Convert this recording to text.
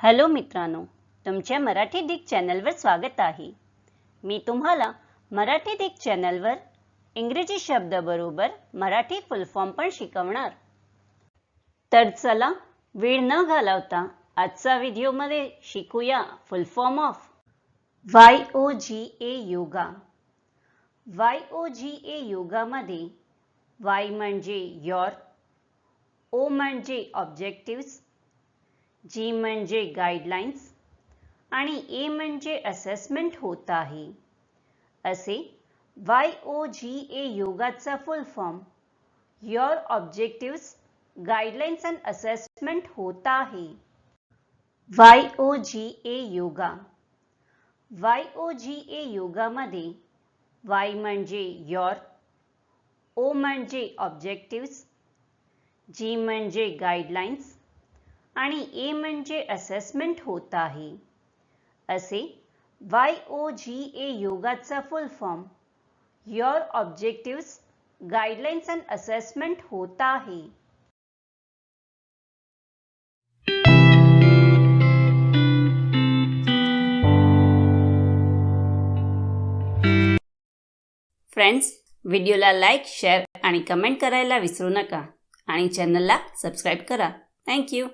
Hello मित्रांनो तुमच्या Marathi Dick चॅनलवर स्वागत आहे. मी तुम्हाला मराठी डिक चॅनलवर इंग्रजी शब्दाबरोबर मराठी फुल फॉर्म पण शिकवणार. तर चला वेळ न घालवता आजचा व्हिडिओमध्ये शिकूया full form of Y O G A yoga. Y O G A योगामध्ये वाय म्हणजे योर ओ म्हणजे ऑब्जेक्टिव्स जी म्हणजे गाईडलाईन्स आणि ए म्हणजे असेसमेंट होत आहे. असे वाय ओ जी ए योगाचा full form your objectives guidelines and assessment होत आहे. Y O G A yoga. Y O G A योगामध्ये वाय म्हणजे युअर ओ म्हणजे ऑब्जेक्टिव्स जी म्हणजे गाईडलाईन्स आणि ए म्हणजे असेसमेंट होत आहे. असे वाय ओ जी ए योगाचा full form your objectives guidelines and assessment होत आहे. फ्रेंड्स व्हिडिओला लाईक शेअर आणि कमेंट करायला विसरू नका. आणि चॅनलला सबस्क्राईब करा. थँक्यू